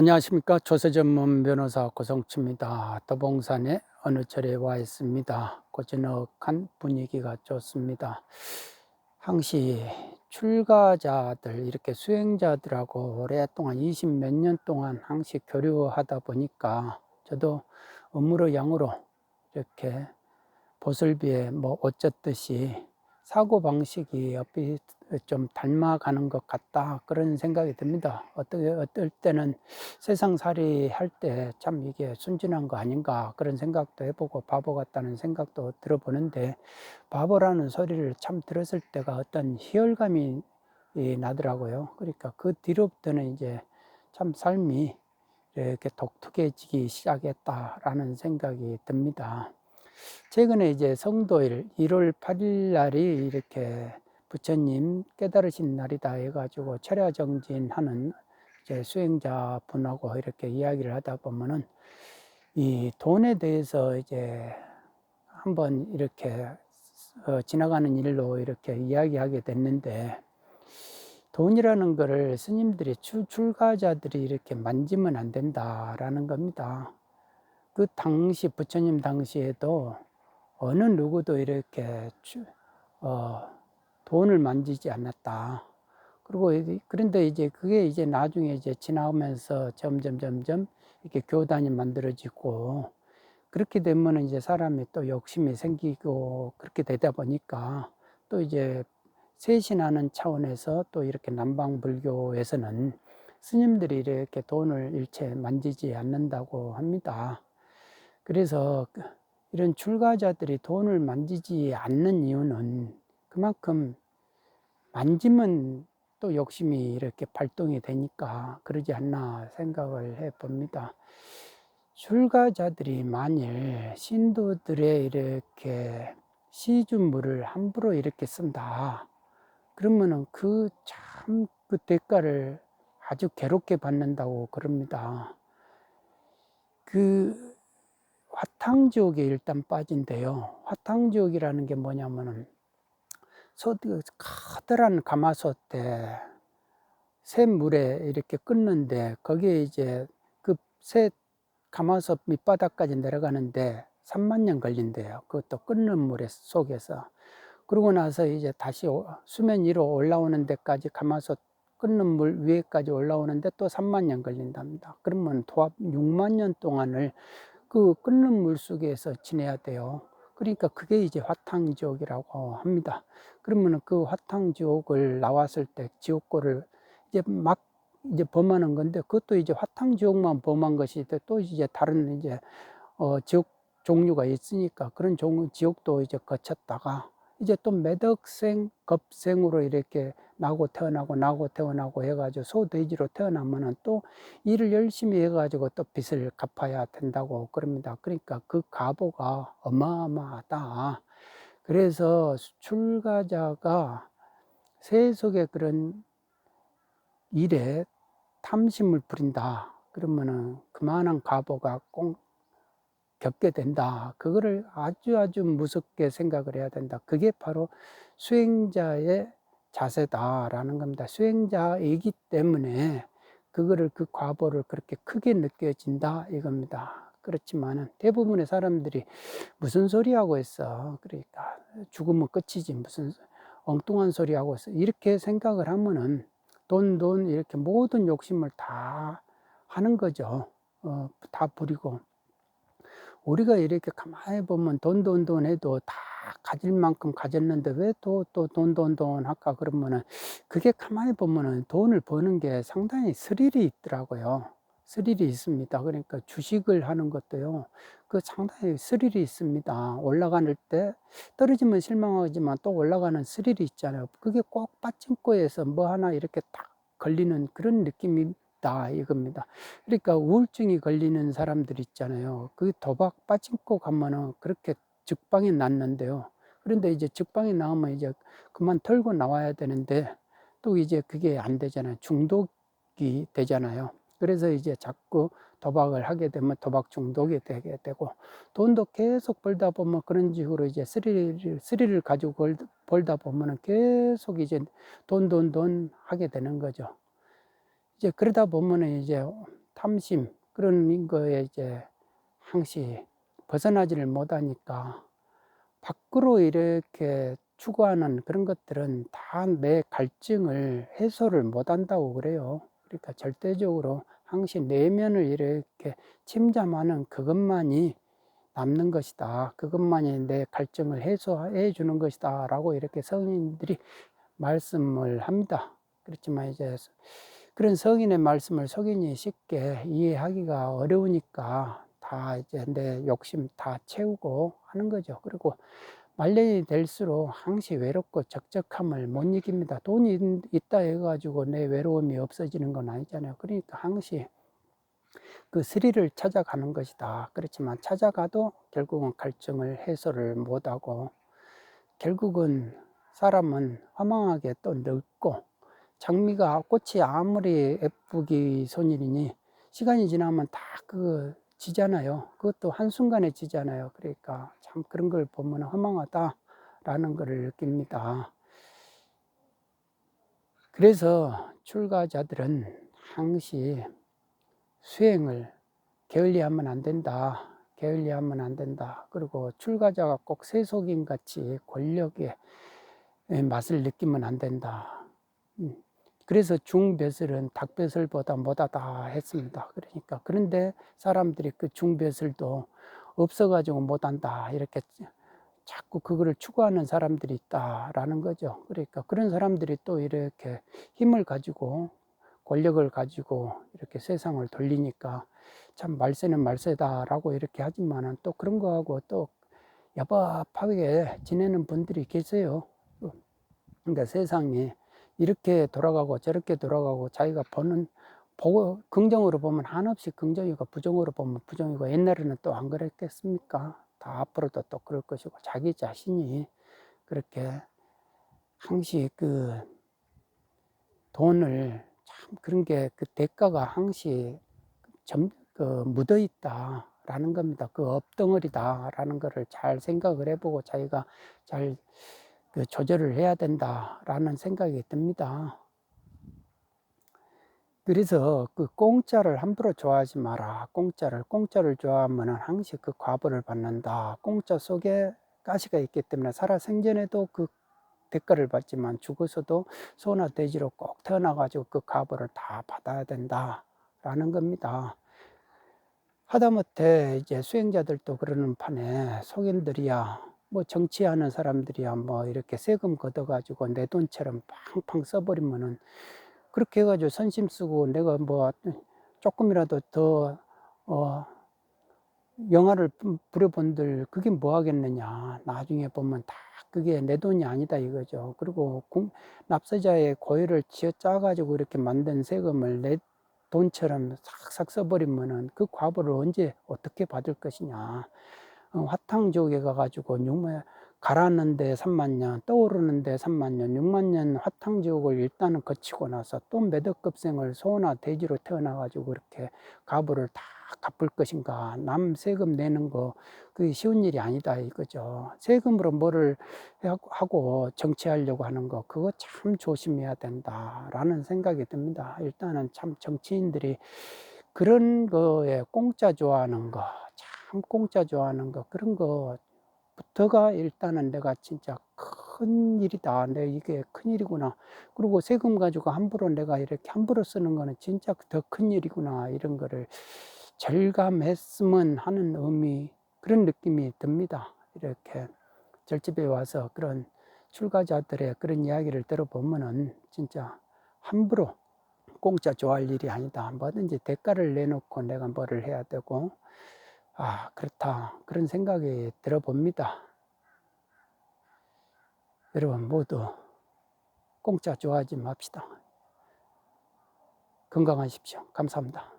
안녕하십니까 조세전문 변호사 고성치입니다. 도봉산에 어느 절에 와 있습니다. 고즈넉한 분위기가 좋습니다. 항시 출가자들 이렇게 수행자들하고 오랫동안 20 몇 년 동안 항시 교류하다 보니까 저도 음으로 양으로 이렇게 보슬비에 뭐 어쩌듯이 사고 방식이 옆이 좀 닮아가는 것 같다 그런 생각이 듭니다. 어떻게 어떨 때는 세상살이 할 때 참 이게 순진한 거 아닌가 그런 생각도 해보고 바보 같다는 생각도 들어보는데 바보라는 소리를 참 들었을 때가 어떤 희열감이 나더라고요. 그러니까 그 뒤로부터는 이제 참 삶이 이렇게 독특해지기 시작했다라는 생각이 듭니다. 최근에 이제 성도일 1월 8일 날이 이렇게 부처님 깨달으신 날이다 해가지고 철야 정진하는 이제 수행자 분하고 이렇게 이야기를 하다 보면은 이 돈에 대해서 이제 한번 이렇게 어 지나가는 일로 이렇게 이야기하게 됐는데 돈이라는 거를 스님들이 출, 출가자들이 이렇게 만지면 안 된다라는 겁니다. 그 당시 부처님 당시에도 어느 누구도 이렇게 어, 돈을 만지지 않았다. 그리고 그런데 이제 그게 이제 나중에 이제 지나오면서 점점 점점 이렇게 교단이 만들어지고 그렇게 되면 이제 사람이 또 욕심이 생기고 그렇게 되다 보니까 또 이제 세신하는 차원에서 또 이렇게 남방불교에서는 스님들이 이렇게 돈을 일체 만지지 않는다고 합니다. 그래서 그 이런 출가자들이 돈을 만지지 않는 이유는 그만큼 만지면 또 욕심이 이렇게 발동이 되니까 그러지 않나 생각을 해 봅니다. 출가자들이 만일 신도들의 이렇게 시주물을 함부로 이렇게 쓴다. 그러면은 그 참 그 대가를 아주 괴롭게 받는다고 그럽니다. 그 화탕지옥에 일단 빠진대요. 화탕지옥이라는 게 뭐냐면은 소 커다란 가마솥에 새 물에 이렇게 끓는데 거기에 이제 그 새 가마솥 밑바닥까지 내려가는데 3만 년 걸린대요. 그것도 끓는 물 속에서. 그러고 나서 이제 다시 수면 위로 올라오는 데까지 가마솥 끓는 물 위에까지 올라오는데 또 3만 년 걸린답니다. 그러면 도합 6만 년 동안을 그 끓는 물 속에서 지내야 돼요. 그러니까 그게 이제 화탕지옥이라고 합니다. 그러면 그 화탕지옥을 나왔을 때 지옥고를 이제 막 이제 범하는 건데 그것도 이제 화탕지옥만 범한 것이 또 이제 다른 이제 어 지옥 종류가 있으니까 그런 종 지옥도 이제 거쳤다가 이제 또 매덕생, 겁생으로 이렇게 나고 태어나고 나고 태어나고 해가지고 소 돼지로 태어나면은 또 일을 열심히 해가지고 또 빚을 갚아야 된다고 그럽니다. 그러니까 그 가보가 어마어마하다. 그래서 출가자가 세속의 그런 일에 탐심을 부린다. 그러면은 그만한 가보가 꼭 겪게 된다. 그거를 아주 아주 무섭게 생각을 해야 된다. 그게 바로 수행자의 자세다라는 겁니다. 수행자이기 때문에 그거를 그 과보를 그렇게 크게 느껴진다 이겁니다. 그렇지만은 대부분의 사람들이 무슨 소리 하고 있어. 그러니까 죽으면 끝이지 무슨 엉뚱한 소리 하고 있어. 이렇게 생각을 하면은 돈, 돈 이렇게 모든 욕심을 다 하는 거죠. 어, 다 부리고 우리가 이렇게 가만히 보면 돈, 돈, 돈 해도 다 가질 만큼 가졌는데 왜 또, 또 돈, 돈, 돈 할까 그러면은 그게 가만히 보면은 돈을 버는 게 상당히 스릴이 있더라고요. 스릴이 있습니다. 그러니까 주식을 하는 것도요. 그 상당히 스릴이 있습니다. 올라가는 때 떨어지면 실망하지만 또 올라가는 스릴이 있잖아요. 그게 꼭 빠친코에서 뭐 하나 이렇게 딱 걸리는 그런 느낌이 있다 이겁니다. 그러니까 우울증이 걸리는 사람들 있잖아요. 그 도박 빠진코 가면은 그렇게 즉방이 났는데요. 그런데 이제 즉방이 나오면 이제 그만 털고 나와야 되는데 또 이제 그게 안 되잖아요. 중독이 되잖아요. 그래서 이제 자꾸 도박을 하게 되면 도박 중독이 되게 되고 돈도 계속 벌다 보면 그런 식으로 이제 스릴을 스릴을 가지고 벌다 보면은 계속 이제 돈 돈 돈 하게 되는 거죠. 이제 그러다 보면은 이제 탐심 그런 거에 이제 항시 벗어나지를 못하니까 밖으로 이렇게 추구하는 그런 것들은 다 내 갈증을 해소를 못한다고 그래요. 그러니까 절대적으로 항시 내면을 이렇게 침잠하는 그것만이 남는 것이다. 그것만이 내 갈증을 해소해 주는 것이다. 라고 이렇게 성인들이 말씀을 합니다. 그렇지만 이제 그런 성인의 말씀을 속인이 쉽게 이해하기가 어려우니까 다 이제 내 욕심 다 채우고 하는 거죠. 그리고 말년이 될수록 항시 외롭고 적적함을 못 이깁니다. 돈이 있다 해가지고 내 외로움이 없어지는 건 아니잖아요. 그러니까 항시 그 스릴을 찾아가는 것이다. 그렇지만 찾아가도 결국은 갈증을 해소를 못하고 결국은 사람은 허망하게 또 늙고 장미가 꽃이 아무리 예쁘기 손이니 시간이 지나면 다 그 지잖아요. 그것도 한순간에 지잖아요. 그러니까 참 그런 걸 보면 허망하다라는 것을 느낍니다. 그래서 출가자들은 항시 수행을 게을리하면 안 된다. 게을리하면 안 된다. 그리고 출가자가 꼭 세속인 같이 권력의 맛을 느끼면 안 된다. 음. 그래서 중벼슬은 닭벼슬보다 못하다 했습니다. 그러니까 그런데 사람들이 그 중벼슬도 없어가지고 못한다 이렇게 자꾸 그거를 추구하는 사람들이 있다라는 거죠. 그러니까 그런 사람들이 또 이렇게 힘을 가지고 권력을 가지고 이렇게 세상을 돌리니까 참 말세는 말세다라고 이렇게 하지만은 또 그런 거하고 또 야박하게 지내는 분들이 계세요. 그러니까 세상이 이렇게 돌아가고 저렇게 돌아가고 자기가 보는 보고 긍정으로 보면 한없이 긍정이고 부정으로 보면 부정이고 옛날에는 또 안 그랬겠습니까? 다 앞으로도 또 그럴 것이고 자기 자신이 그렇게 항시 그 돈을 참 그런 게 그 대가가 항시 점, 그 묻어 있다라는 겁니다. 그 업덩어리다라는 것을 잘 생각을 해보고 자기가 잘그 조절을 해야 된다라는 생각이 듭니다. 그래서 그 공짜를 함부로 좋아하지 마라. 공짜를 공짜를 좋아하면 항상 그 과보를 받는다. 공짜 속에 가시가 있기 때문에 살아 생전에도 그 대가를 받지만 죽어서도 소나 돼지로 꼭 태어나가지고 그 과보를 다 받아야 된다라는 겁니다. 하다못해 이제 수행자들도 그러는 판에 속인들이야 뭐 정치하는 사람들이야 뭐 이렇게 세금 걷어가지고 내 돈처럼 팡팡 써버리면은 그렇게 해가지고 선심 쓰고 내가 뭐 조금이라도 더, 어, 영화를 부려본들 그게 뭐 하겠느냐. 나중에 보면 다 그게 내 돈이 아니다 이거죠. 그리고 납세자의 고의를 지어 짜 가지고 이렇게 만든 세금을 내 돈처럼 싹싹 써버리면은 그 과보를 언제 어떻게 받을 것이냐. 어, 화탕지옥에 가가지고 육만 가라앉는데 3만 년, 떠오르는데 3만 년, 6만 년 화탕지옥을 일단은 거치고 나서 또 매덕급생을 소나 돼지로 태어나가지고 그렇게 가부를 다 갚을 것인가. 남 세금 내는 거, 그게 쉬운 일이 아니다 이거죠. 세금으로 뭐를 하고 정치하려고 하는 거, 그거 참 조심해야 된다라는 생각이 듭니다. 일단은 참 정치인들이 그런 거에 공짜 좋아하는 거, 참 공짜 좋아하는 거 그런 거부터가 일단은 내가 진짜 큰 일이다. 내 이게 큰 일이구나. 그리고 세금 가지고 함부로 내가 이렇게 함부로 쓰는 거는 진짜 더 큰 일이구나. 이런 거를 절감했으면 하는 의미 그런 느낌이 듭니다. 이렇게 절집에 와서 그런 출가자들의 그런 이야기를 들어보면은 진짜 함부로 공짜 좋아할 일이 아니다. 뭐든지 대가를 내놓고 내가 뭐를 해야 되고 아, 그렇다. 그런 생각이 들어봅니다. 여러분 모두 공짜 좋아하지 맙시다. 건강하십시오. 감사합니다.